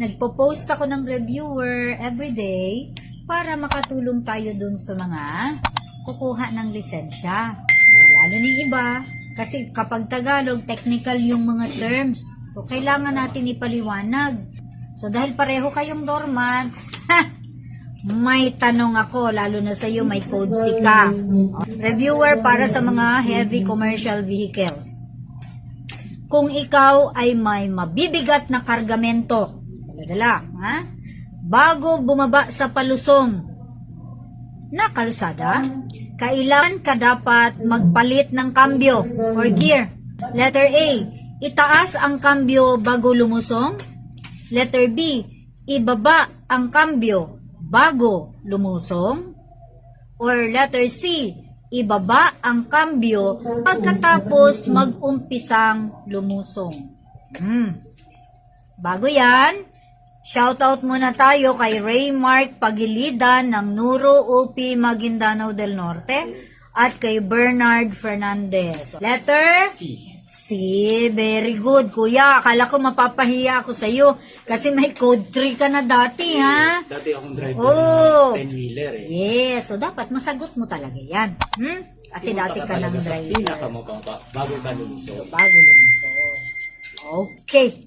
nagpo-post ako ng reviewer everyday para makatulong tayo dun sa mga kukuha ng lisensya. Lalo ng iba, kasi kapag Tagalog, technical yung mga terms. So, kailangan natin ipaliwanag. So, dahil pareho kayong dormant, may tanong ako, lalo na sa iyo, may code si ka. Reviewer para sa mga heavy commercial vehicles. Kung ikaw ay may mabibigat na kargamento, dala ha? Bago bumaba sa palusong na kalsada, kailan ka dapat magpalit ng kambyo or gear? Letter A, itaas ang kambyo bago lumusong. Letter B, ibaba ang kambyo bago lumusong. Or letter C, ibaba ang kambyo pagkatapos mag-umpisang lumusong. Hmm. Bago yan, shoutout muna tayo kay Raymark Pagilidan ng Nuro UP Maguindanao del Norte at kay Bernard Fernandez. Letter C. C. Very good, kuya. Akala ko mapapahiya ako sa iyo kasi may code 3 ka na dati, ha? Dati akong driver Oh. ng 10-wheeler eh. Yes, so dapat masagot mo talaga yan. Hmm? Kasi dati ka ng driver. Pinakamababa bago ka lumusok. Bago lumusok. Okay.